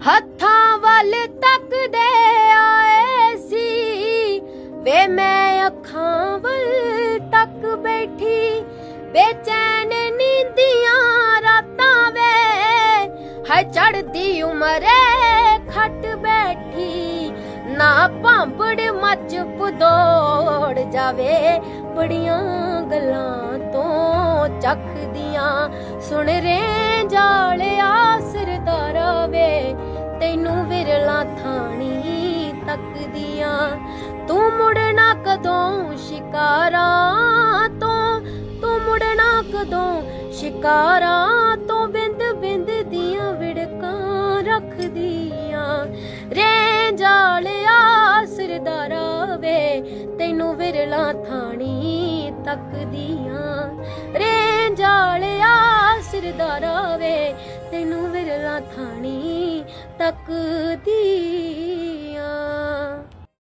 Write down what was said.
ਹੱਥਾਂ ਵੱਲ ਤੱਕਦੇ ਆਏ ਸੀ। ਵੇ ਮੈਂ ਅੱਖਾਂ ਵੱਲ ਤੱਕ ਬੈਠੀ। ਬੇਚੈਨ ਨੀਂਦੀਆਂ ਰਾਤਾਂ ਵੇ ਹੈ ਚੜਦੀ ਉਮਰੇ ਖੱਟ ਬੈਠੀ। ਨਾ ਭਾਂਬੜ ਮੱਚ ਪੁਦੋੜ ਜਾਵੇ, ਬੜੀਆਂ ਗੱਲਾਂ ਤੋਂ ਚੱਖਦੀਆਂ। ਸੁਣ ਰੇ ਜਾ ਤੈਨੂੰ ਵਿਰਲਾ ਥਾਣੀ ਤੱਕਦੀਆਂ। ਤੂੰ ਮੁੜਨਾ ਕਦੋਂ ਸ਼ਿਕਾਰਾਂ ਤੋਂ, ਤੂੰ ਮੁੜਨਾ ਕਦੋਂ ਸ਼ਿਕਾਰਾਂ ਤੋਂ ਬਿੰਦ ਬਿੰਦ ਦੀਆਂ ਵਿੜਕਾਂ ਰੱਖਦੀਆਂ। ਰੇ ਜਾਲਿਆ ਸਰਦਾਰਾ ਵੇ, ਤੈਨੂੰ ਵਿਰਲਾ ਥਾਣੀ ਤੱਕਦੀਆਂ। ਰੇ ਜਾਲਿਆ ਸਰਦਾਰਾ ਵੇ, ਤੈਨੂੰ ਵਿਰਲਾ ਥਾਣੀ ਤੱਕਦੀ